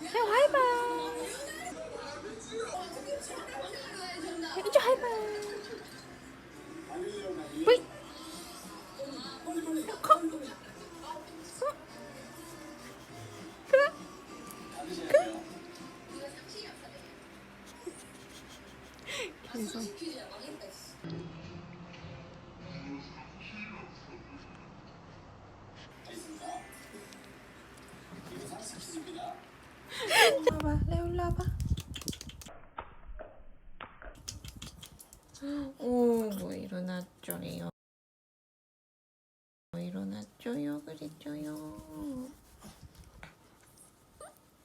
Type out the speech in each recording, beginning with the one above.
레오 하이파이 이쪽 하이파이 뿌이 커 어? 그래 계속 와봐 일로 와봐. 오뭐 일어났죠요? 일어났죠요? 그랬죠요?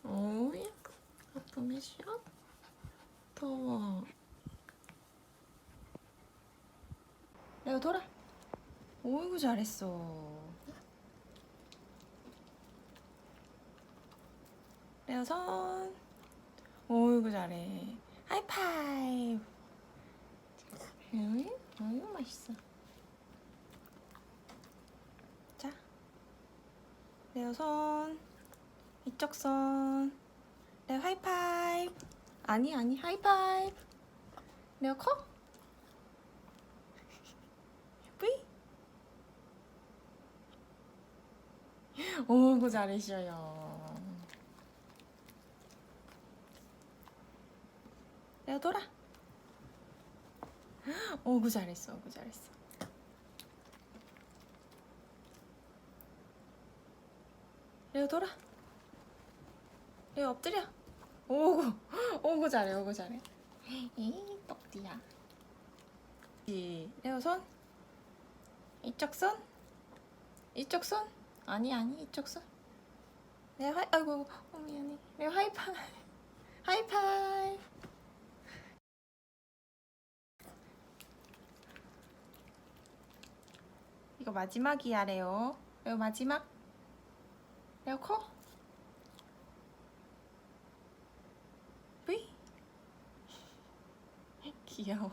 오야 아프면 쉬어 더워. 레오 돌아 오이구 잘했어 손 오이구 잘해. 하이파이브. 응? 어유 맛있어. 자. 손 이쪽 손 레오 하이파이브. 아니 아니 하이파이브. 레오 커? 뿌이? 오이구 잘하셔요 레오 돌아. 오구 잘했어 오구 잘했어. 레오 돌아. 레오 엎드려. 오구 오구 잘해 오구 잘해. 이 똑띠야. 이, 레오 손. 이쪽 손. 이쪽 손. 아니 아니 이쪽 손. 레오 하이 아이고 어, 미안해. 레오 하이파이. 하이파이 이거 마지막이야 레오 레오 마지막? 레오 커? 귀여워